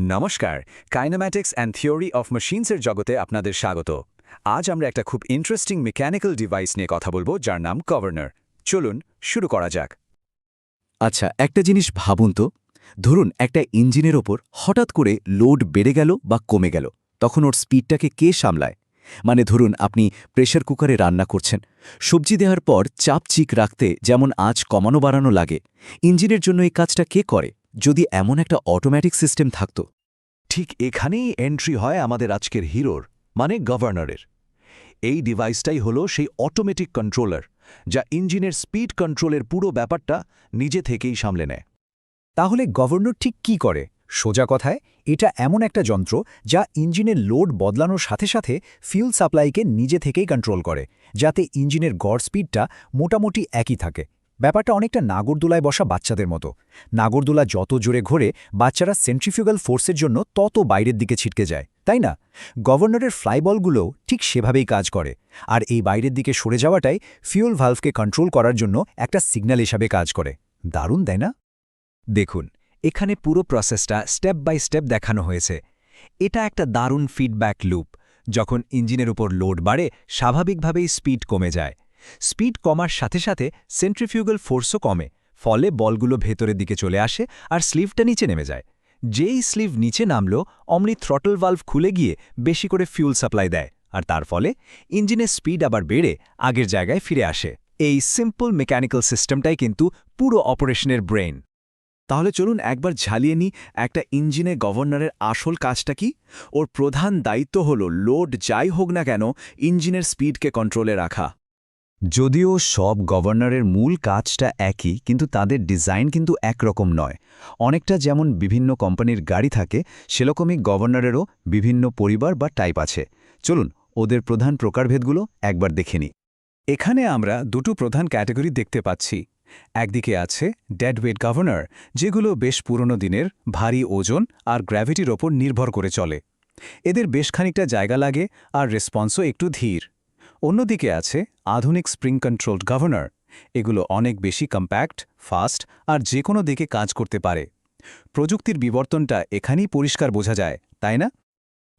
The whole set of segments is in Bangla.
নমস্কার কাইনাম্যাটিক্স অ্যান্ড থিওরি অফ মেশিনসের জগতে আপনাদের স্বাগত। আজ আমরা একটা খুব ইন্টারেস্টিং মেকানিক্যাল ডিভাইস নিয়ে কথা বলব, যার নাম গভর্নর চলুন, শুরু করা যাক। আচ্ছা একটা জিনিস ভাবুন তো। ধরুন, একটা ইঞ্জিনের ওপর হঠাৎ করে লোড বেড়ে গেল বা কমে গেল। তখন ওর স্পিডটাকে কে সামলায়? মানে ধরুন, আপনি প্রেশার কুকারে রান্না করছেন। সবজি দেওয়ার পর চাপ চিক রাখতে যেমন আঁচ কমানো বাড়ানো লাগে, ইঞ্জিনের জন্য এই কাজটা কে করে? যদি এমন একটা অটোমেটিক সিস্টেম থাকত, ঠিক এখানেই এন্ট্রি হয় আমাদের আজকের হিরোর মানে গভর্নরের এই ডিভাইসটাই হলো সেই অটোমেটিক কন্ট্রোলার যা ইঞ্জিনের স্পিড কন্ট্রোলের পুরো ব্যাপারটা নিজে থেকেই সামলে নেয়। তাহলে গভর্নর ঠিক কি করে? সোজা কথায়, এটা এমন একটা যন্ত্র যা ইঞ্জিনের লোড বদলানোর সাথে সাথে ফিউল সাপ্লাইকে নিজে থেকেই কন্ট্রোল করে, যাতে ইঞ্জিনের গড় স্পিডটা মোটামুটি একই থাকে। ব্যাপারটা অনেকটা নাগরদোলায় বসা বাচ্চাদের মতো। নাগরদোলা যত জোরে ঘোরে, বাচ্চারা সেন্ট্রিফিউগাল ফোর্সের জন্য তত বাইরের দিকে ছিটকে যায়, তাই না? গভর্নরের ফ্লাইবলগুলোও ঠিক সেভাবেই কাজ করে। আর এই বাইরের দিকে সরে যাওয়াটাই ফিউল ভালভকে কন্ট্রোল করার জন্য একটা সিগন্যাল হিসাবে কাজ করে। দারুণ, তাই না? দেখুন, এখানে পুরো প্রসেসটা স্টেপ বাই স্টেপ দেখানো হয়েছে। এটা একটা দারুণ ফিডব্যাক লুপ যখন ইঞ্জিনের উপর লোড বাড়ে, স্বাভাবিকভাবেই স্পিড কমে যায়। স্পিড কমার সাথে সাথে সেন্ট্রিফিউগাল ফোর্সও কমে, ফলে বলগুলো ভেতরের দিকে চলে আসে আর স্লিভটা নিচে নেমে যায়। যেই স্লিভ নিচে নামল, অমনি থ্রটল ভালভ খুলে গিয়ে বেশি করে ফিউল সাপ্লাই দেয়, আর তার ফলে ইঞ্জিনের স্পিড আবার বেড়ে আগের জায়গায় ফিরে আসে। এই সিম্পল মেকানিক্যাল সিস্টেমটাই কিন্তু পুরো অপারেশনের ব্রেন তাহলে চলুন একবার ঝালিয়ে নিই, একটা ইঞ্জিনে গভর্নরের আসল কাজটা কি? ওর প্রধান দায়িত্ব হল লোড যাই হোক না কেন, ইঞ্জিনের স্পিডকে কন্ট্রোলে রাখা। যদিও সব গভর্নরের মূল কাজটা একই, কিন্তু তাদের ডিজাইন কিন্তু একরকম নয়। অনেকটা যেমন বিভিন্ন কোম্পানির গাড়ি থাকে, সেরকমই গভর্নরেরও বিভিন্ন পরিবার বা টাইপ আছে। চলুন, ওদের প্রধান প্রকারভেদগুলো একবার দেখে নিই। এখানে আমরা দুটো প্রধান ক্যাটাগরি দেখতে পাচ্ছি। একদিকে আছে ডেড ওয়েট গভর্নর যেগুলো বেশ পুরনো দিনের, ভারী ওজন আর গ্র্যাভিটির ওপর নির্ভর করে চলে। এদের বেশ খানিকটা জায়গা লাগে আর রেসপন্সও একটু ধীর। অন্যদিকে আছে আধুনিক স্প্রিং কন্ট্রোলড গভর্নর। এগুলো অনেক বেশি কম্প্যাক্ট, ফাস্ট আর যে কোনো দিকে কাজ করতে পারে। প্রযুক্তির বিবর্তনটা এখানেই পরিষ্কার বোঝা যায়, তাই না?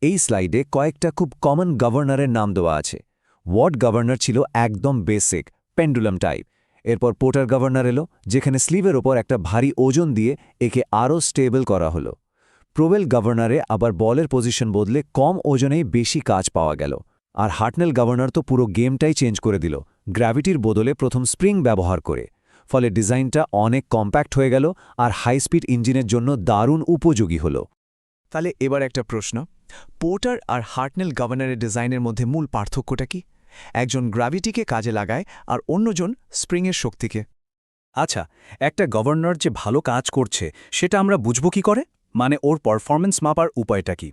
এই স্লাইডে কয়েকটা খুব কমন গভর্নরের নাম দেওয়া আছে। ওয়ার্ড গভর্নর ছিল একদম বেসিক, পেন্ডুলাম টাইপ। এরপর পোর্টার গভর্নর এলো, যেখানে স্লিভের ওপর একটা ভারী ওজন দিয়ে একে আরও স্টেবল করা হলো। প্রোবেল গভর্নরে আবার বলের পজিশন বদলে কম ওজনেই বেশি কাজ পাওয়া গেল। আর হার্টনেল গভর্নর তো পুরো গেমটাই চেঞ্জ করে দিল। গ্র্যাভিটির বদলে প্রথম স্প্রিং ব্যবহার করে। ফলে ডিজাইনটা অনেক কম্প্যাক্ট হয়ে গেল আর হাই স্পিড ইঞ্জিনের জন্য দারুণ উপযোগী হলো। তাহলে এবার একটা প্রশ্ন। পোর্টার আর হার্টনেল গভর্নরের ডিজাইনের মধ্যে মূল পার্থক্যটা কি? একজন গ্র্যাভিটিকে কাজে লাগায় আর অন্যজন স্প্রিংয়ের শক্তিকে। আচ্ছা একটা গভর্নর যে ভালো কাজ করছে, সেটা আমরা বুঝব কি করে? মানে ওর পারফরমেন্স মাপার উপায়টা কি?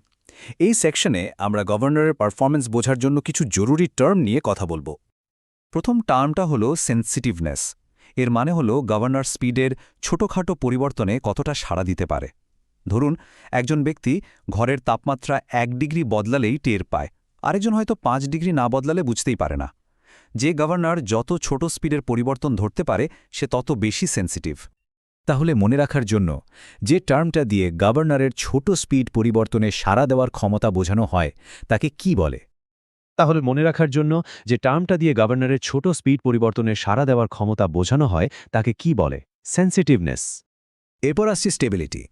এই সেকশনে আমরা গভর্নরের পারফরমেন্স বোঝার জন্য কিছু জরুরি টার্ম নিয়ে কথা বলব। প্রথম টার্মটা হলো সেন্সিটিভনেস এর মানে হলো গভর্নর স্পিডের ছোটখাটো পরিবর্তনে কতটা সাড়া দিতে পারে। ধরুন, একজন ব্যক্তি ঘরের তাপমাত্রা এক ডিগ্রি বদলালেই টের পায়। আরেকজন হয়তো পাঁচ ডিগ্রি না বদলালে বুঝতেই পারে না। যে গভর্নর যত ছোট স্পিডের পরিবর্তন ধরতে পারে, সে তত বেশি সেন্সিটিভ তাহলে মনে রাখার জন্য যে টার্মটা দিয়ে গভর্নরের ছোট স্পিড পরিবর্তনে সাড়া দেওয়ার ক্ষমতা বোঝানো হয় তাকে কি বলে? তাহলে মনে রাখার জন্য যে টার্মটা দিয়ে গভর্নরের ছোট স্পিড পরিবর্তনে সাড়া দেওয়ার ক্ষমতা বোঝানো হয় তাকে কি বলে? সেন্সিটিভনেস এরপর আসছে স্টেবিলিটি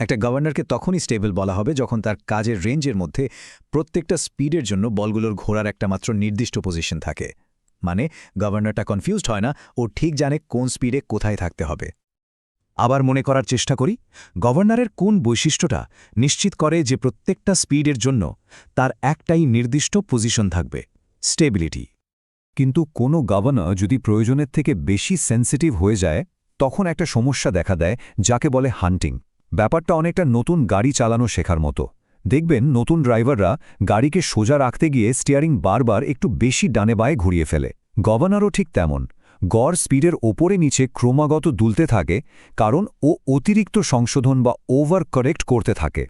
একটা গভর্নরকে তখনই স্টেবল বলা হবে যখন তার কাজের রেঞ্জের মধ্যে প্রত্যেকটা স্পিডের জন্য বলগুলোর ঘোরার একটা মাত্র নির্দিষ্ট পজিশন থাকে। মানে গভর্নরটা কনফিউজড হয় না ও ঠিক জানে কোন স্পিডে কোথায় থাকতে হবে। আবার মনে করার চেষ্টা করি, গভর্নরের কোন বৈশিষ্ট্যটা নিশ্চিত করে যে প্রত্যেকটা স্পিডের জন্য তার একটাই নির্দিষ্ট পজিশন থাকবে, স্টেবিলিটি। কিন্তু কোনো গভর্নর যদি প্রয়োজনের থেকে বেশি সেন্সিটিভ হয়ে যায়, তখন একটা সমস্যা দেখা দেয়, যাকে বলে হান্টিং। ব্যাপারটা অনেকটা নতুন গাড়ি চালানো শেখার মতো। দেখবেন নতুন ড্রাইভাররা গাড়িকে সোজা রাখতে গিয়ে স্টিয়ারিং বারবার একটু বেশি ডানে বায়ে ঘুরিয়ে ফেলে। গভর্নরও ঠিক তেমন। গড় স্পিডের ওপরে নিচে ক্রমাগত দুলতে থাকে, কারণ ও অতিরিক্ত সংশোধন বা ওভার কারেক্ট করতে থাকে।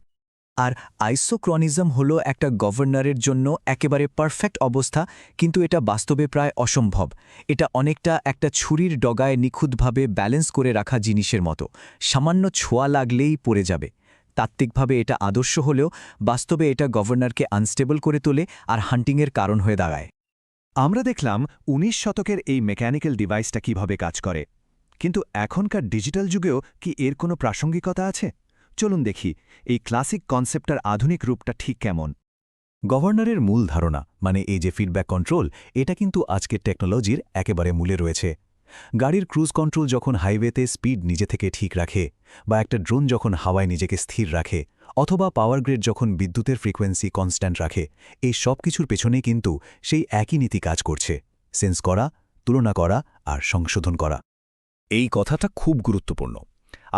আর আইসোক্রনিজম হল একটা গভর্নরের জন্য একেবারে পারফেক্ট অবস্থা, কিন্তু এটা বাস্তবে প্রায় অসম্ভব। এটা অনেকটা একটা ছুরির ডগায় নিখুঁতভাবে ব্যালেন্স করে রাখা জিনিসের মতো। সামান্য ছোঁয়া লাগলেই পড়ে যাবে। তাত্ত্বিকভাবে এটা আদর্শ হলেও বাস্তবে এটা গভর্নরকে আনস্টেবল করে তোলে আর হান্টিংয়ের কারণ হয়ে দাঁড়ায়। আমরা দেখলাম ১৯ শতকের এই মেকানিক্যাল ডিভাইসটা কীভাবে কাজ করে। কিন্তু এখনকার ডিজিটাল যুগেও কি এর কোনো প্রাসঙ্গিকতা আছে? চলুন দেখি, এই ক্লাসিক কনসেপ্টার আধুনিক রূপটা ঠিক কেমন? গভর্নরের মূল ধারণা মানে এই যে ফিডব্যাক কন্ট্রোল, এটা কিন্তু আজকের টেকনোলজির একেবারে মূলে রয়েছে। গাড়ির ক্রুজ কন্ট্রোল যখন হাইওয়েতে স্পিড নিজে থেকে ঠিক রাখে, বা একটা ড্রোন যখন হাওয়ায় নিজেকে স্থির রাখে অথবা পাওয়ার গ্রিড যখন বিদ্যুতের ফ্রিকোয়েন্সি কনস্ট্যান্ট রাখে, এই সব কিছুর পেছনেই কিন্তু সেই একই নীতি কাজ করছে। সেন্স করা, তুলনা করা আর সংশোধন করা। এই কথাটা খুব গুরুত্বপূর্ণ।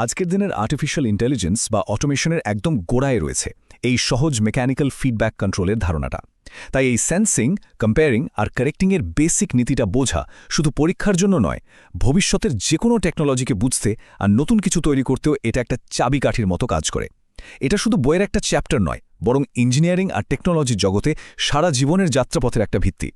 আজকের দিনের আর্টিফিশিয়াল ইন্টেলিজেন্স বা অটোমেশনের একদম গোড়ায় রয়েছে এই সহজ মেকানিক্যাল ফিডব্যাক কন্ট্রোলের ধারণাটা। তাই এই সেন্সিং কম্পেয়ারিং আর কারেক্টিংয়ের বেসিক নীতিটা বোঝা শুধু পরীক্ষার জন্য নয়, ভবিষ্যতের যে কোনো টেকনোলজিকে বুঝতে আর নতুন কিছু তৈরি করতেও এটা একটা চাবিকাঠির মতো কাজ করে। এটা শুধু বইয়ের একটা চ্যাপ্টার নয়, বরং ইঞ্জিনিয়ারিং আর টেকনোলজির জগতে সারা জীবনের যাত্রাপথের একটা ভিত্তি।